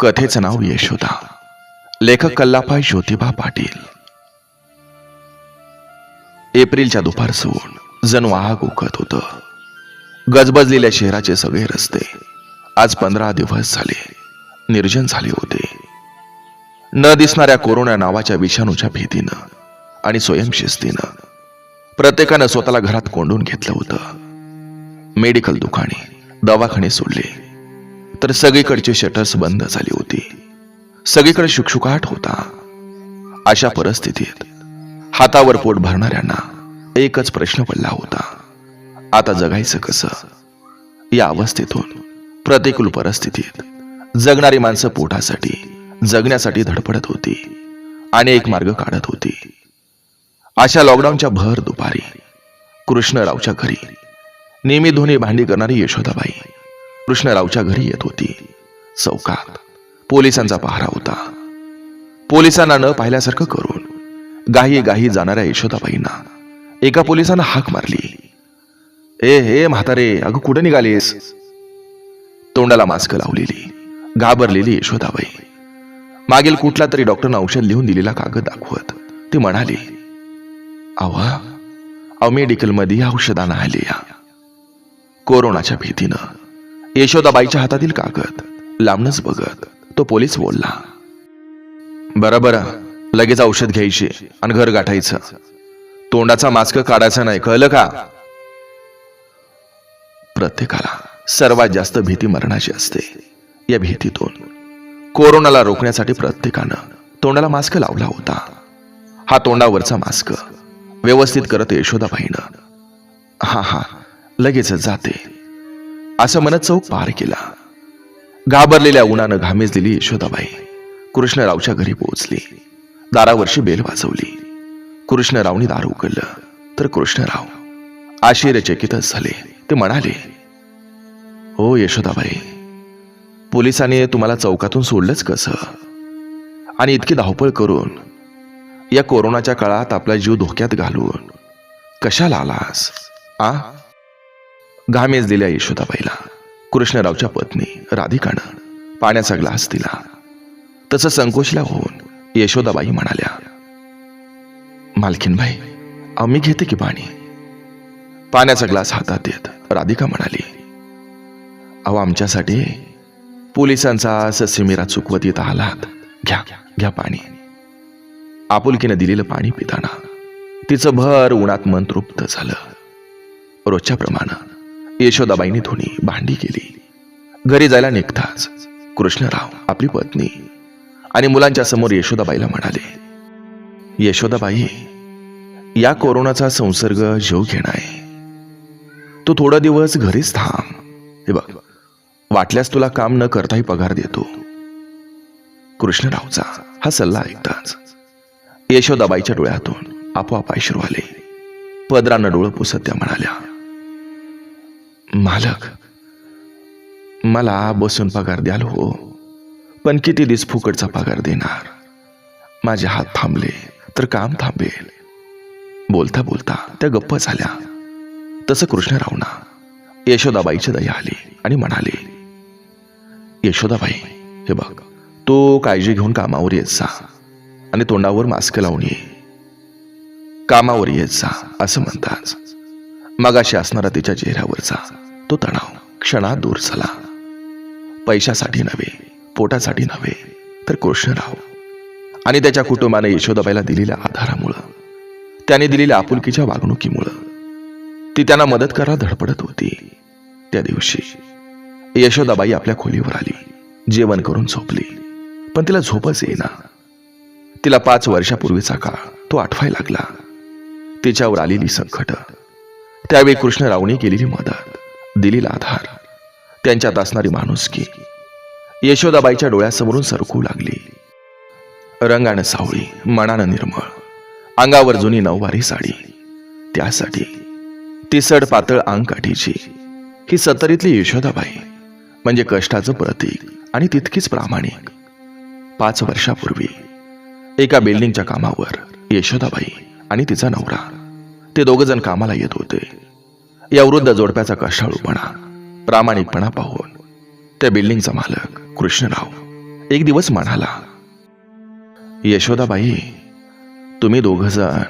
कथेचं नाव यशोदा. लेखक कल्लाभाई ज्योतिबा पाटील. एप्रिलच्या दुपार सून जणू आग उकत होत. गजबजलेल्या शहराचे सगळे रस्ते आज पंधरा दिवस झाले निर्जन झाले होते. न दिसणाऱ्या कोरोना नावाच्या विषाणूच्या भीतीनं आणि स्वयंशिस्तीनं प्रत्येकानं स्वतःला घरात कोंडून घेतलं होतं. मेडिकल दुकाने दवाखाने सोडले. तर सगळीकडचे शटर्स बंद झाली होती. सगळीकडे शुकशुकाट होता. अशा परिस्थितीत हातावर पोट भरणाऱ्यांना एकच प्रश्न पडला होता. आता जगायचं कसं? या अवस्थेतून प्रतिकूल परिस्थितीत जगणारी माणसं पोटासाठी जगण्यासाठी धडपडत होती आणि एक मार्ग काढत होती. अशा लॉकडाऊनच्या भर दुपारी कृष्णरावच्या घरी नेहमी धोनी भांडी करणारी यशोदाबाई कृष्णरावच्या घरी येत होती. चौकात पोलिसांचा पहारा होता. पोलिसांना न पाहिल्यासारखं करून गाही गाही जाणाऱ्या यशोदाबाईंना एका पोलिसानं हाक मारली. ए हे म्हातारे अगं कुठं निघालीस? तोंडाला मास्क लावलेली घाबरलेली यशोदाबाई. मागील कुठला तरी डॉक्टरनं औषध लिहून दिलेला कागद दाखवत ती म्हणाली अवा अहो मेडिकलमध्ये औषधानं आले या कोरोनाच्या भीतीनं यशोदाबाईच्या हातातील कागद लांबनच बघत तो पोलीस बोलला बरं बरं लगेच औषध घ्यायची आणि घर गाठायचं. तोंडाचा मास्क काढायचा नाही कळलं का? प्रत्येकाला सर्वात जास्त भीती मरणाची असते. या भीतीतून कोरोनाला रोखण्यासाठी प्रत्येकानं तोंडाला मास्क लावला होता. हा तोंडावरचा मास्क व्यवस्थित करत यशोदाबाईनं हा हा लगेचच जाते. असं म्हणत चौक पार केला. घाबरलेल्या उन्हानं घामेजलेली यशोदाबाई कृष्णरावच्या घरी पोहोचली. दारावरची बेल वाजवली. कृष्णरावनी दार उघडलं तर कृष्णराव आश्चर्यचकितच झाले. ते म्हणाले हो यशोदाबाई पोलिसांनी तुम्हाला चौकातून सोडलंच कसं? आणि इतकी धावपळ करून या कोरोनाच्या काळात आपला जीव धोक्यात घालून कशाला आलास? आ? घामेज दिल्या यशोदाबाईला कृष्णरावच्या पत्नी राधिकानं पाण्याचा ग्लास दिला. तसं संकोचल्या होऊन यशोदाबाई म्हणाल्या मालकीनबाई अहो, मी घेते की पाणी? पाण्याचा ग्लास हातात देत राधिका म्हणाली अहो आमच्यासाठी पोलिसांचा ससेमिरा चुकवत येत आलात. घ्या घ्या पाणी. आपुलकीनं दिलेलं पाणी पिताना तिचं भर उन्हात मन तृप्त झालं रोजच्याप्रमाणे यशोदाबाईंनी धुणी भांडी केली. घरी जायला निघताच कृष्णराव आपली पत्नी आणि मुलांच्या समोर यशोदाबाईला म्हणाले यशोदाबाई या कोरोनाचा संसर्ग जीव घेणार. आहे तू थोडा दिवस घरीच थांब. हे बघ वाटल्यास तुला काम न करताही पगार देतो. कृष्णरावचा हा सल्ला ऐकताच यशोदाबाईच्या डोळ्यातून आपोआप अश्रू आले. पदरानं डोळं पुसत त्या म्हणाल्या मालक मला बसून पगार द्याल हो पण किती दिस फुकटचा पगार देणार? माझे हात थांबले तर काम थांबेल. बोलता बोलता त्या गप्प झाल्या. तसं कृष्णरावना यशोदाबाईची दया आली आणि म्हणाले यशोदाबाई हे बघ तू काळजी घेऊन कामावर येत जा आणि तोंडावर मास्क लावून ये. कामावर येत जा असं म्हणताच मगाशी असणारा तिच्या चेहऱ्यावरचा तो तणाव क्षणा दूर झाला. पैशासाठी नव्हे पोटासाठी नव्हे तर कृष्णराव. आणि त्याच्या कुटुंबाने यशोदाबाईला दिलेल्या आधारामुळं त्याने दिलेल्या आपुलकीच्या वागणुकीमुळं ती त्यांना मदत करायला धडपडत होती. त्या दिवशी यशोदाबाई आपल्या खोलीवर आली जेवण करून झोपली. पण तिला झोपच येईना. तिला पाच वर्षापूर्वीचा काळ तो आठवाय लागला. तिच्यावर आलेली संकट त्यावेळी कृष्णरावने केलेली मदत दिलेला आधार त्यांच्यात असणारी माणुसकी यशोदाबाईच्या डोळ्यासमोरून सरकू लागली. रंगानं सावळी मनानं निर्मळ अंगावर जुनी नऊवारी साडी. त्यासाठी ती सड पातळ अंग काठीची ही सत्तरीतली यशोदाबाई म्हणजे कष्टाचं प्रतीक आणि तितकीच प्रामाणिक. पाच वर्षापूर्वी एका बिल्डिंगच्या कामावर यशोदाबाई आणि तिचा नवरा ते दोघजण कामाला येत होते. या वृद्ध जोडप्याचा कष्टाळूपणा प्रामाणिकपणा पाहून त्या बिल्डिंगचा मालक कृष्णराव एक दिवस म्हणाला यशोदाबाई तुम्ही दोघजण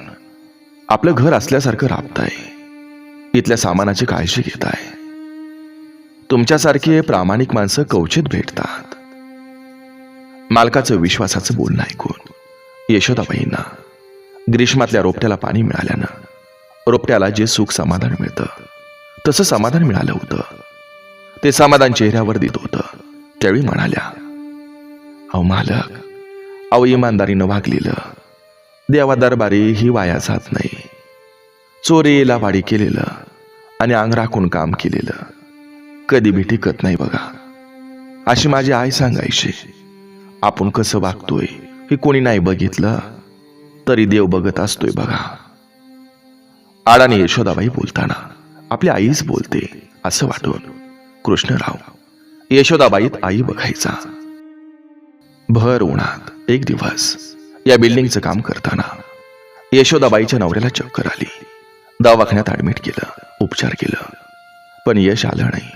आपलं घर असल्यासारखं राबताय. इथल्या सामानाची काळजी घेताय. तुमच्यासारखे प्रामाणिक माणसं कवचित भेटतात. मालकाचं विश्वासाचं बोलणं ऐकून यशोदाबाईंना ग्रीष्मातल्या रोपट्याला पाणी मिळाल्यानं रोपट्याला जे सुख समाधान मिळतं तसं समाधान मिळालं होतं. ते समाधान चेहऱ्यावर देत होतं. त्यावेळी म्हणाल्या अहो मालक अहो इमानदारीनं वागलेलं. देवा दरबारी ही वाया जात नाही. चोरीला वाडी केलेलं आणि अंग राखून काम केलेलं. कधी बी टिकत नाही बघा. अशी माझी आई सांगायची आपण कसं वागतोय हे कोणी नाही बघितलं तरी देव बघत असतोय बघा. आडाने यशोदाबाई बोलताना आपली आईच बोलते असं वाटून कृष्णराव यशोदाबाईत आई बघायचा. भर उन्हात एक दिवस या बिल्डिंगचं काम करताना यशोदाबाईच्या नवऱ्याला चक्कर आली. दवाखान्यात ऍडमिट केलं उपचार केलं. पण यश आलं नाही.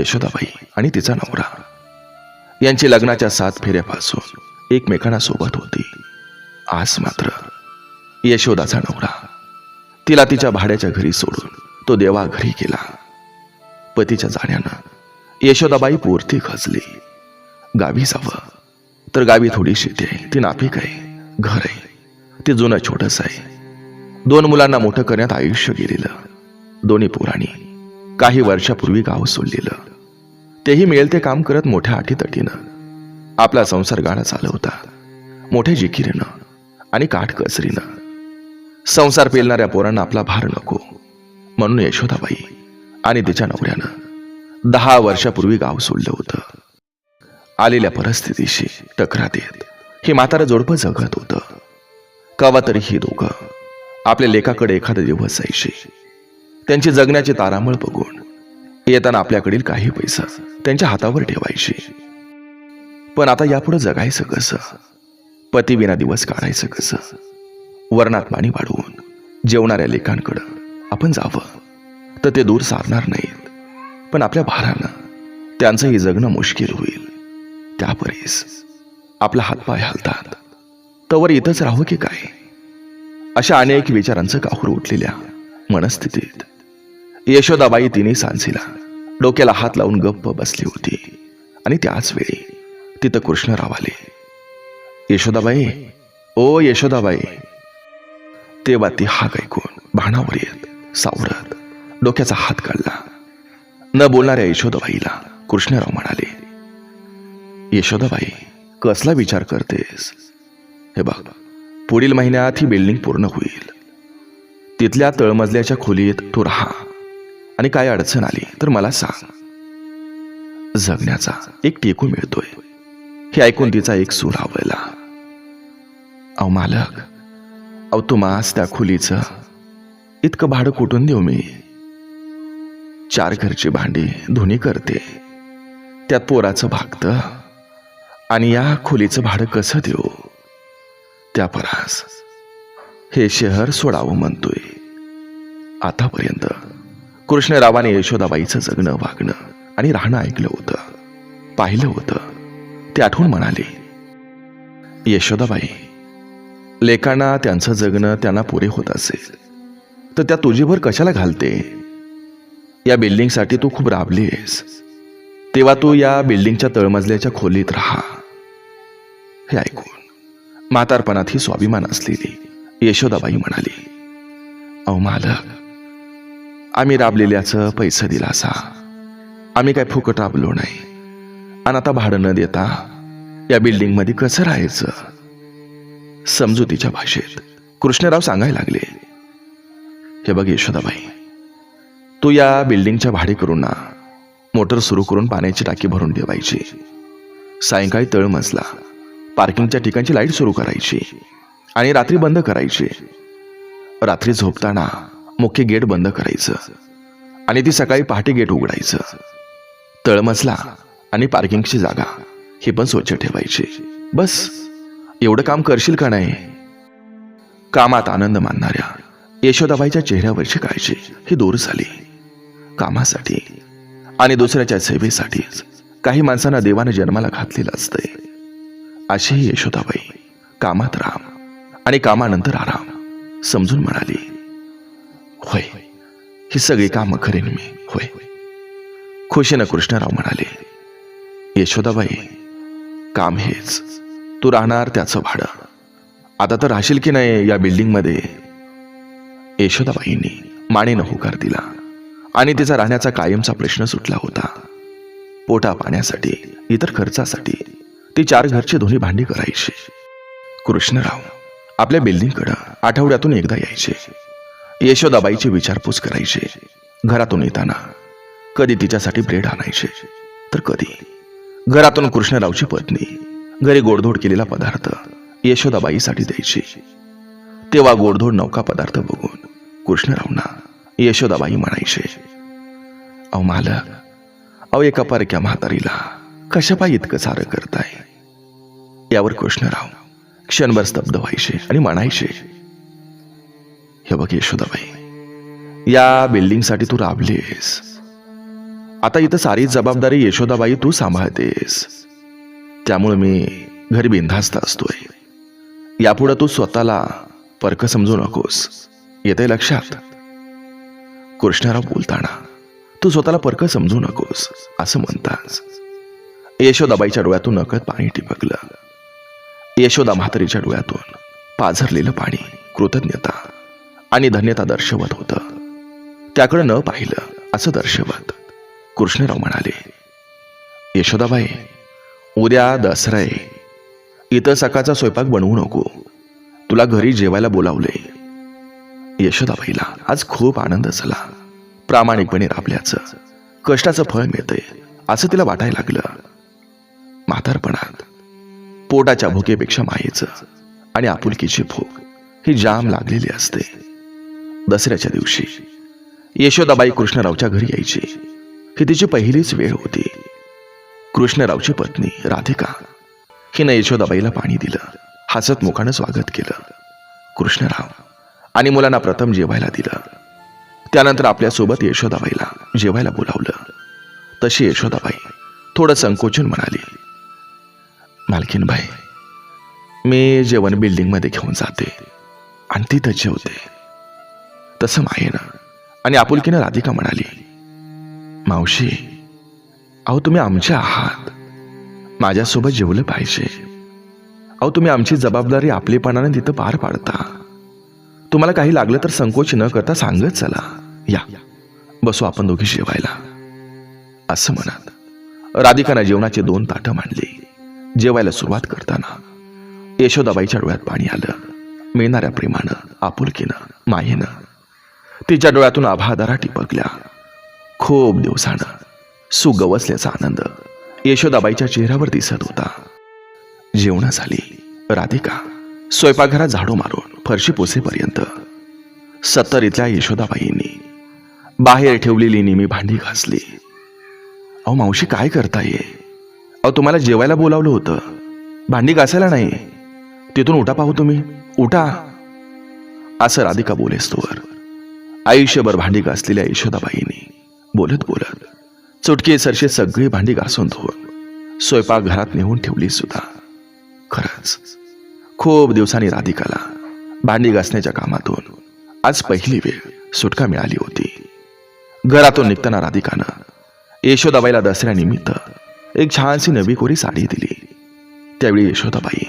यशोदाबाई आणि तिचा नवरा यांची लग्नाच्या सात फेऱ्यापासून एकमेकांना सोबत होती. आज मात्र यशोदाचा नवरा तिला तिच्या भाड्याच्या घरी सोडून तो देवा घरी गेला. पतीच्या जाण्यानं यशोदाबाई पोरती खचली. गावी जावं. तर गावी थोडी शेती आहे ती नापीक आहे घर आहे. ते जुनं छोटस आहे. दोन मुलांना मोठं करण्यात आयुष्य गेलेलं. दोन्ही पोरांनी काही वर्षापूर्वी गाव सोडलेलं. तेही मिळेल ते काम करत मोठ्या अटीतटीनं आपला संसार गाडा चालवता मोठ्या जिकिरीनं आणि काटकसरीनं संसार पेलणाऱ्या पोरांना आपला भार नको. म्हणून यशोदाबाई आणि तिच्या नवऱ्यानं दहा वर्षापूर्वी गाव सोडलं होतं. आलेल्या परिस्थितीशी टकरा देत हे म्हातारं जोडपं जगत होतं. कवा तरी ही दोघं आपल्या लेखाकडे एखादा दिवस जायचे. त्यांची जगण्याची तारांबळ बघून येताना आपल्याकडील काही पैसा त्यांच्या हातावर ठेवायचे. पण आता यापुढे जगायचं कसं? पतीविना दिवस काढायचं कसं? वर्णात पाणी वाढवून जेवणाऱ्या लेखांकडं आपण जावं तर ते दूर साधणार नाहीत. पण आपल्या भारानं त्यांचंही जगणं मुश्किल होईल. त्यापरीस आपला हातपाय हलतात. तवर इथंच राहू की काय? अशा अनेक विचारांचं काहूर उठलेल्या मनस्थितीत. यशोदाबाई तिने सांसीला डोक्याला हात लावून गप्प बसली होती. आणि त्याच वेळी तिथं कृष्णराव आले. यशोदाबाई ओ यशोदाबाई! तेव्हा ती हाक ऐकून भाणावर येत सावरत डोक्याचा हात काढला. न बोलणाऱ्या यशोदाबाईला कृष्णराव म्हणाले यशोदाबाई कसला विचार करतेस? हे बघ पुढील महिन्यात ही बिल्डिंग पूर्ण होईल. तिथल्या तळमजल्याच्या खोलीत तू राहा आणि काय अडचण आली तर मला सांग. जगण्याचा एक टेकू मिळतोय हे ऐकून तिचा एक सूर आवडला अहो मालक अहो तुम्हास त्या खोलीचं. इतकं भाडं कुठून देऊ मी? चार घरची भांडी धुनी करते. त्यात पोराचं भागतं. आणि या खोलीचं भाडं कसं देऊ? त्या परास. हे शहर सोडावं म्हणतोय. आतापर्यंत कृष्णरावाने यशोदाबाईचं जगणं वागणं आणि राहणं ऐकलं होतं. पाहिलं होतं. ते आठवून म्हणाले यशोदाबाई लेकांना त्यांचं जगणं त्यांना पुरे होत असेल तर त्या तुझीभर कशाला घालते? या बिल्डिंगसाठी तू खूप राबलीस तेव्हा तू या बिल्डिंगच्या तळमजल्याच्या खोलीत राहा. हे ऐकून म्हातारपणात ही स्वाभिमान असलेली यशोदाबाई म्हणाली अहो मालक आम्ही राबलेल्याचं पैसे दिला असा आम्ही काय फुकट राबलो नाही. आणि आता भाडं न देता या बिल्डिंगमध्ये कसं राहायचं? समजुतीच्या भाषेत. कृष्णराव सांगायला लागले हे बघ यशोदाबाई तू या बिल्डिंगच्या भाडेकरूंना मोटर सुरू करून पाण्याची टाकी भरून ठेवायची. सायंकाळी तळमजला पार्किंगच्या ठिकाणची लाइट सुरू करायची आणि रात्री बंद करायची. रात्री झोपताना मुख्य गेट बंद करायचं आणि ती सकाळी पहाटे गेट उघडायचं. तळमजला आणि पार्किंगची जागा ही पण स्वच्छ ठेवायची. बस. एवढं काम करशील का नाही? कामात आनंद मानणाऱ्या यशोदाबाईच्या चेहऱ्यावरची काळजी ही दूर झाली. कामासाठी आणि दुसऱ्याच्या सेवेसाठीच काही माणसांना देवाने जन्माला घातलेलं असतंय. अशी ही यशोदाबाई कामात राम आणि कामानंतर आराम समजून म्हणाली होय ही सगळी कामं करेन मी होय. खुशीनं कृष्णराव म्हणाले यशोदाबाई काम हेच तू राहणार त्याचं भाडं. आता तर राहशील की नाही या बिल्डिंगमध्ये? यशोदाबाईंनी मानेनं होकार दिला आणि तिचा राहण्याचा कायमचा प्रश्न सुटला होता. पोटा पाण्यासाठी इतर खर्चासाठी ती चार घरची दोन्ही भांडी करायची. कृष्णराव आपल्या बिल्डिंगकडं आठवड्यातून एकदा यायचे. यशोदाबाईची विचारपूस करायचे. घरातून येताना कधी तिच्यासाठी ब्रेड आणायचे तर कधी. घरातून कृष्णरावची पत्नी घरी गोडधोड केलेला पदार्थ यशोदाबाईसाठी द्यायची. तेव्हा गोडधोड नौका पदार्थ बघून कृष्णरावना यशोदाबाई म्हणायचे अहो मालक अहो एका परक्या म्हातारीला कशापाई इतकं सारं करताय? यावर कृष्णराव क्षणभर स्तब्ध व्हायचे आणि म्हणायचे हे बघ यशोदाबाई या बिल्डिंगसाठी तू राबलीस. आता इथं सारी जबाबदारी यशोदाबाई तू सांभाळतेस. त्यामुळे मी घरी बिनधास्त असतोय. यापुढे तू स्वतःला परक समजू नकोस. येते लक्षात? कृष्णराव बोलताना तू स्वतःला परक समजू नकोस असं म्हणतास यशोदाबाईच्या डोळ्यातून नकळत पाणी टिपकलं. यशोदा म्हातारीच्या डोळ्यातून पाझरलेलं पाणी कृतज्ञता आणि धन्यता दर्शवत होतं. त्याकडे न पाहिलं असं दर्शवत कृष्णराव म्हणाले यशोदाबाई उद्या दसरा आहे. इथं सकाळचा स्वयंपाक बनवू नको. तुला घरी जेवायला बोलावले यशोदाबाईला आज खूप आनंद झाला. प्रामाणिकपणे राबल्याचं कष्टाचं फळ मिळतंय असं तिला वाटायला लागलं. म्हातारपणात पोटाच्या भुकेपेक्षा मायेचं आणि आपुलकीची भूक ही जाम लागलेली असते. दसऱ्याच्या दिवशी यशोदाबाई कृष्णरावच्या घरी यायची. ही तिची पहिलीच वेळ होती. कृष्णरावची पत्नी राधिका हिनं यशोदाबाईला पाणी दिलं हसत मुखानं स्वागत केलं. कृष्णराव आणि मुलांना प्रथम जेवायला दिलं. त्यानंतर आपल्यासोबत यशोदाबाईला जेवायला बोलावलं. तशी यशोदाबाई थोडं संकोचून म्हणाली मालकीनबाई मी जेवण बिल्डिंगमध्ये घेऊन जाते आणि तिथं जेवते. तसं मायेनं आणि आपुलकीनं राधिका म्हणाली मावशी अहो तुम्ही आमच्या आहात. माझ्यासोबत जेवलं पाहिजे. अहो तुम्ही आमची जबाबदारी आपलेपणाने तिथं पार पाडता. तुम्हाला काही लागलं तर संकोच न करता सांगत चला. या. बसू आपण दोघी जेवायला. असं म्हणत राधिकानं जेवणाचे दोन ताटं मांडली. जेवायला सुरुवात करताना यशोदाबाईच्या डोळ्यात पाणी आलं. मिळणाऱ्या प्रेमानं आपुलकीनं मायेनं तिच्या डोळ्यातून आभादारा टिपकल्या. खूप दिवसानं सुगवसल्याचा आनंद यशोदाबाईच्या चेहऱ्यावर दिसत होता. जेवणा झाली राधिका स्वयंपाकघरात झाडू मारून फरशी पोसेपर्यंत. सत्तर इथल्या यशोदाबाईंनी बाहेर ठेवलेली नेहमी भांडी घासली. अहो मावशी काय करताय? अहो तुम्हाला जेवायला बोलावलं होतं. भांडी घासायला नाही. तिथून उठा पाहू तुम्ही. उठा. असं राधिका बोलेस तोवर आयुष्यभर भांडी घासलेल्या यशोदाबाईंनी बोलत बोलत चुटकी सरशी सगळी भांडी घासून धुवून स्वयंपाक घरात नेऊन ठेवली सुद्धा. खरंच खूप दिवसांनी राधिकाला भांडी घासण्याच्या कामातून आज पहिली वेळ सुटका मिळाली होती. घरातून निघताना राधिकानं यशोदाबाईला दसऱ्यानिमित्त एक छानशी नवी कोरी साडी दिली. त्यावेळी यशोदाबाई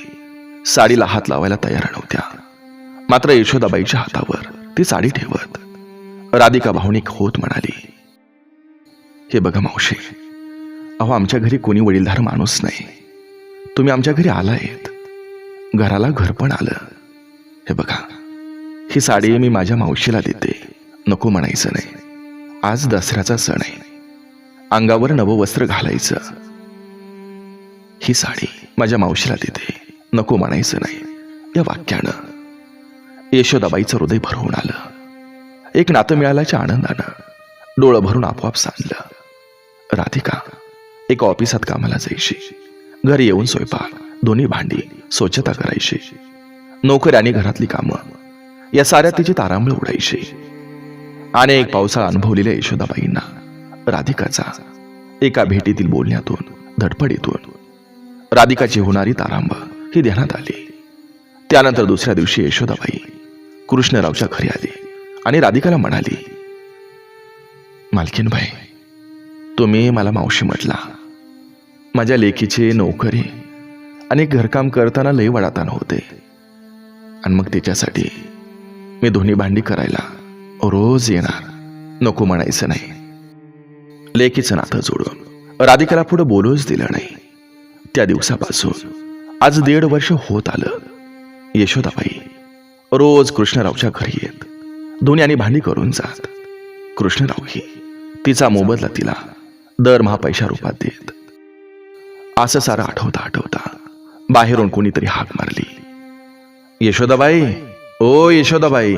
साडीला हात लावायला तयार नव्हत्या. मात्र यशोदाबाईच्या हातावर ती साडी ठेवत राधिका भावनिक होत म्हणाली हे बघा मावशी अहो आमच्या घरी कोणी वडीलधार माणूस नाही. तुम्ही आमच्या घरी आलायत. घराला घर पण आलं. हे बघा ही साडी मी माझ्या मावशीला देते. नको म्हणायचं नाही. आज दसऱ्याचा सण आहे. अंगावर नवं वस्त्र घालायचं. ही साडी माझ्या मावशीला देते. नको म्हणायचं नाही. या वाक्यानं यशोदाबाईचं हृदय भरवून आलं. एक नातं मिळाल्याच्या आनंदानं डोळं भरून आपोआप सांडलं. राधिका एका ऑफिसात कामाला जायची. घरी येऊन स्वयंपाक दोन्ही भांडी स्वच्छता करायची. नोकऱ्याने घरातली कामं या साऱ्या तिची तारांबळ उडायची. अनेक पावसाळा अनुभवलेल्या यशोदाबाईंना राधिकाचा एका भेटीतील बोलण्यातून धडपडीतून राधिकाची होणारी तारांब ही ध्यानात आली. त्यानंतर दुसऱ्या दिवशी यशोदाबाई कृष्णरावच्या घरी आली आणि राधिकाला म्हणाली मालकीनबाई तुम्ही मला मावशी म्हटला. माझ्या लेकीचे नोकरी आणि घरकाम करताना लई वडातान होते. आणि मग त्याच्यासाठी मी दोन्ही भांडी करायला रोज येणार. नको म्हणायचं नाही. लेकीचं नातं जोडून राधिकाला पुढे बोलूच दिलं नाही. त्या दिवसापासून आज दीड वर्ष होत आलं. यशोदाबाई रोज कृष्णरावच्या घरी येत. दोन्ही आणि भांडी करून जात. कृष्णरावही तिचा मोबदला तिला दरमहा पैशा रूपात देत. असं सारं आठवता आठवता बाहेरून कोणीतरी हाक मारली. यशोदाबाई ओ यशोदाबाई.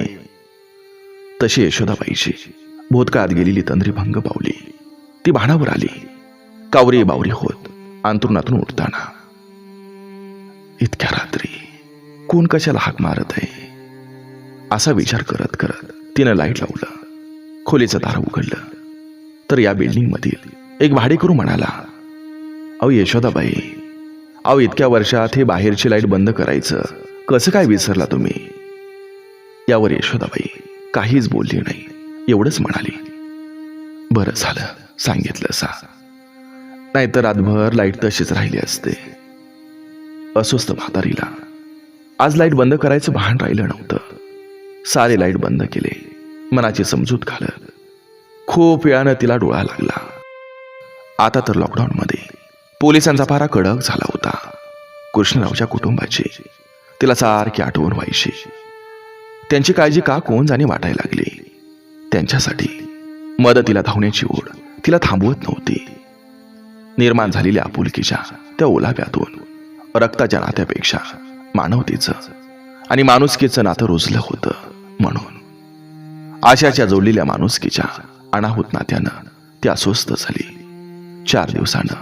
तशी यशोदाबाईची भूतकाळात गेलेली तंद्री भंग पावली ती भाणावर आली. कावरी बावरी होत अंतरुणातून उठताना इतक्या रात्री कोण कशाला हाक मारत आहे? असा विचार करत करत तिनं लाइट लावलं. खोलीचं दार उघडलं. तर या बिल्डिंग मधील एक भाडेकरू म्हणाला. अहो यशोदाबाई अहो इतक्या वर्षात हे बाहेरची लाइट बंद करायचं. कसं काय विसरला तुम्ही? यावर यशोदाबाई काहीच बोलली नाही. एवढंच म्हणाली. बरं झालं सांगितलं सा नाहीतर रातभर लाइट तशीच राहिली असते. अस्वस्थ म्हातारीला. आज लाइट बंद करायचं भान राहिलं नव्हतं. सारे लाइट बंद केले. मनाची समजूत घालत. खूप वेळानं तिला डोळा लागला. आता तर लॉकडाऊनमध्ये पोलिसांचा पारा कडक झाला होता. कृष्णरावच्या कुटुंबाची तिला सारखी आठवण व्हायची. त्यांची काळजी का कोण जाणे वाटायला लागली? त्यांच्यासाठी मदतीला धावण्याची ओढ तिला थांबवत नव्हती. निर्माण झालेल्या आपुलकीच्या त्या ओलाव्यातून रक्ताच्या नात्यापेक्षा मानवतेचं आणि माणुसकीचं नातं रुजलं होतं म्हणून. आशाच्या जोडलेल्या माणुसकीच्या अनाहूत नात्यानं ती अस्वस्थ झाली. चार दिवसानं.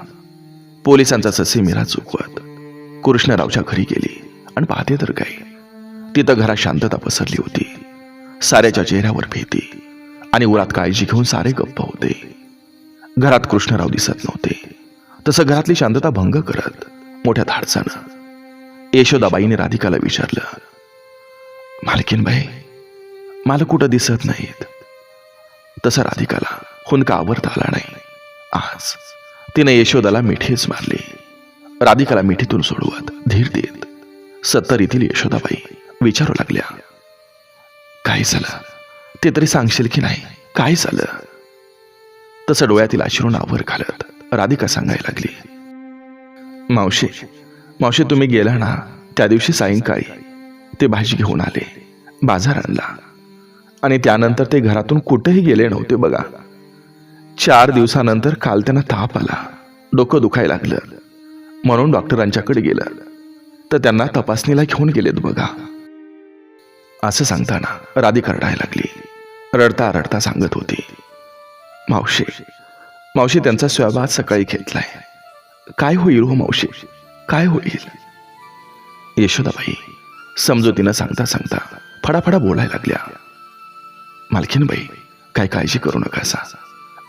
पोलिसांचा ससे मिरा चुकवत कृष्णरावच्या घरी गेली आणि पाहते तर काय तिथं घरात शांतता पसरली होती. साऱ्याच्या चेहऱ्यावर भीती आणि उरात काळजी घेऊन सारे गप्प होते. घरात कृष्णराव दिसत नव्हते. तसं घरातली शांतता भंग करत मोठ्या धाडसानं. यशोदाबाईने राधिकाला विचारलं मालकीनबाई मला कुठं दिसत नाहीत? तसं राधिकाला हुनका आवरता आला नाही. आज तिने यशोदाला मिठीच मारली. राधिकाला मिठीतून सोडवत धीर देत सत्तर येथील यशोदाबाई विचारू लागल्या. काय झालं? ते तरी सांगशील की नाही? काय झालं? तसं डोळ्यातील अश्रून आवर घालत राधिका सांगायला लागली. मावशी मावशी तुम्ही गेला ना त्या दिवशी सायंकाळी ते भाजी घेऊन आले बाजार आणला. आणि त्यानंतर ते घरातून कुठेही गेले नव्हते बघा. चार दिवसानंतर काल त्यांना ताप आला. डोकं दुखायला लागलं. म्हणून डॉक्टरांच्याकडे गेलं. तर त्यांना तपासणीला घेऊन गेलेत बघा. असं सांगताना राधिका रडायला लागली. रडता रडता सांगत होती. मावशी मावशी त्यांचा स्वयंपाक आज सकाळी घेतलाय. काय होईल हो मावशी? काय होईल? यशोदाबाई समजुतीनं सांगता सांगता फडाफडा बोलायला लागल्या. मालकीनबाई काय काळजी करू नका असा.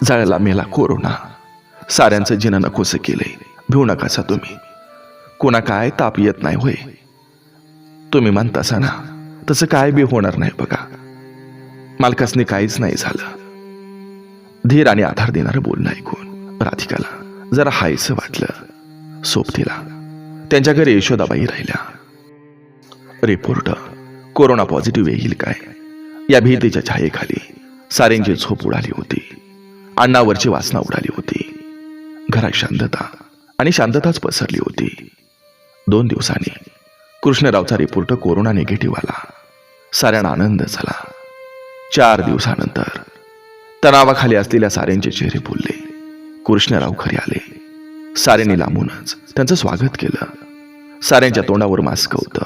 जाळला मेला कोरोना. साऱ्यांचं जिनं नकोसं केलंय. भिवू नकासा तुम्ही. कोणा काय ताप येत नाही होय. तुम्ही म्हणतासा ना तसं काय बी होणार नाही बघा. मालकासने काहीच नाही झालं. धीर आणि आधार देणारं बोलणं ऐकून राधिकाला जरा हायसं वाटलं. सोबतीला. त्यांच्या घरी यशोदाबाई राहिल्या. रिपोर्ट. कोरोना पॉझिटिव्ह येईल काय? या भीतीच्या छायेखाली साऱ्यांची झोप उडाली होती. अण्णावरची वासना उडाली होती. घरात शांतता आणि शांतताच पसरली होती. दोन दिवसांनी कृष्णरावचा रिपोर्ट कोरोना निगेटिव्ह आला. साऱ्यांना आनंद झाला. चार दिवसानंतर तणावाखाली असलेल्या साऱ्यांचे चेहरे फुलले. कृष्णराव घरी आले. साऱ्यांनी लांबूनच त्यांचं स्वागत केलं. साऱ्यांच्या तोंडावर मास्क होतं.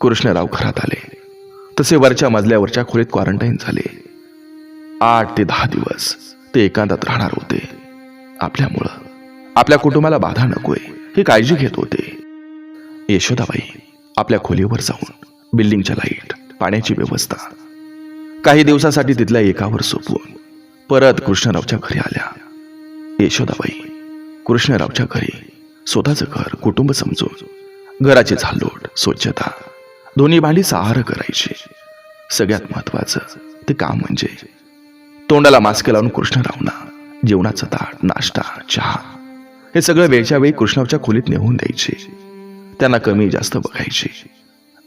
कृष्णराव घरात आले. तसे वरच्या मजल्यावरच्या खोलीत क्वारंटाईन झाले. आठ ते दहा दिवस ते एकांतात राहणार होते. आपल्यामुळं आपल्या कुटुंबाला बाधा नकोय ही काळजी घेत होते. यशोदाबाई आपल्या खोलीवर जाऊन बिल्डिंगच्या लाइट पाण्याची व्यवस्था काही दिवसासाठी तिथल्या एकावर सोपवून परत कृष्णरावच्या घरी आल्या. यशोदाबाई कृष्णरावच्या घरी स्वतःचं घर कुटुंब समजून घराची झालोट स्वच्छता दोन्ही भांडी सहार करायची. सगळ्यात महत्वाचं ते काम म्हणजे तोंडाला मास्क लावून कृष्णरावना जेवणाचं ताट नाश्ता चहा हे सगळं वेळच्या वेळी कृष्णाच्या खोलीत नेऊन द्यायचे. त्यांना कमी जास्त बघायची.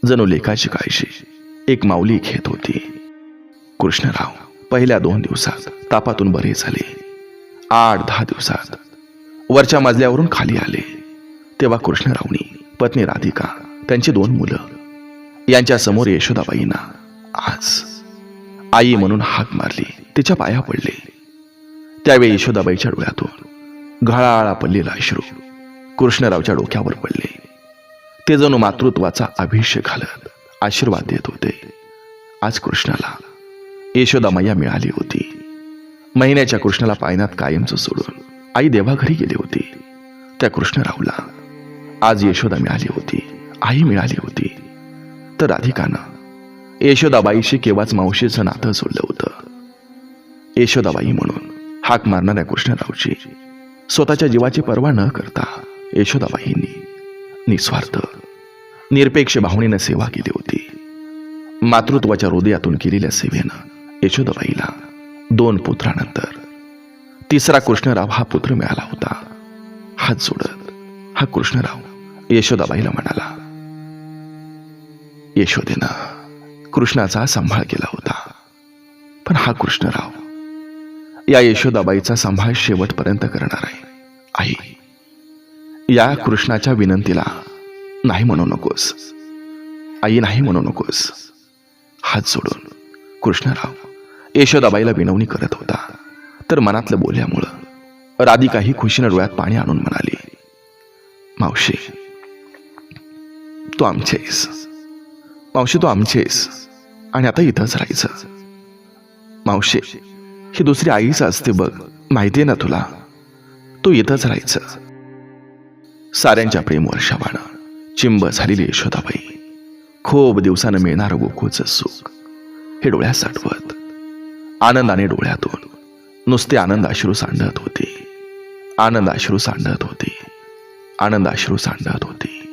जणू लेखाची काळजी एक माऊली घेत होती. कृष्णराव पहिल्या दोन दिवसात तापातून बरे झाले. आठ दहा दिवसात वरच्या मजल्यावरून खाली आले. तेव्हा कृष्णरावनी पत्नी राधिका त्यांची दोन मुलं यांच्या समोर यशोदाबाईंना आज आई म्हणून हाक मारली. तिच्या पाया पडले. त्यावेळी यशोदाबाईच्या डोळ्यातून घळाळा पडलेला अश्रू कृष्णरावच्या डोक्यावर पडले. ते जणू मातृत्वाचा अभिषेक घालत आशीर्वाद देत होते. आज कृष्णाला यशोदामय्या मिळाली होती. महिन्याच्या कृष्णाला पायनात कायमचं सोडून आई देवाघरी गेली होती. त्या कृष्णरावला आज यशोदा मिळाली होती. आई मिळाली होती. तर राधिकानं यशोदाबाईशी केव्हाच मावशीचं नातं सोडलं होतं. यशोदाबाई म्हणून हाक मारणाऱ्या कृष्णरावची स्वतःच्या जीवाची पर्वा न करता यशोदाबाईंनी निस्वार्थ निरपेक्ष भावनेनं सेवा केली होती. मातृत्वाच्या हृदयातून केलेल्या सेवेनं यशोदाबाईला दोन पुत्रानंतर तिसरा कृष्णराव हा पुत्र मिळाला होता. हात जोडत हा कृष्णराव यशोदाबाईला म्हणाला यशोदेनं कृष्णाचा सांभाळ केला होता पण हा कृष्णराव या यशोदाबाईचा सांभाळ शेवटपर्यंत करणार आहे. आई या कृष्णाच्या विनंतीला नाही म्हणू नकोस. आई नाही म्हणू नकोस. हात जोडून कृष्णराव यशोदाबाईला विनवणी करत होता. तर मनातलं बोलल्यामुळं राधिकाही खुशीनं डोळ्यात पाणी आणून म्हणाली मावशी तू आमचेस आहेस. मावशी तू आमची आहेस. आणि आता इथंच राहायचं. मावशी ही दुसरी आईच असते बघ. माहिती आहे ना तुला? तू इथंच राहायचं. साऱ्यांच्या प्रेम वर्षावानं चिंब झालेली यशोदाबाई. खूप दिवसानं मिळणारं गोकुळचं सुख. हे डोळ्यात साठवत. आनंदाने डोळ्यातून. नुसते आनंद अश्रू सांडत होते. आनंद अश्रू सांडत होते. आनंद अश्रू सांडत होते.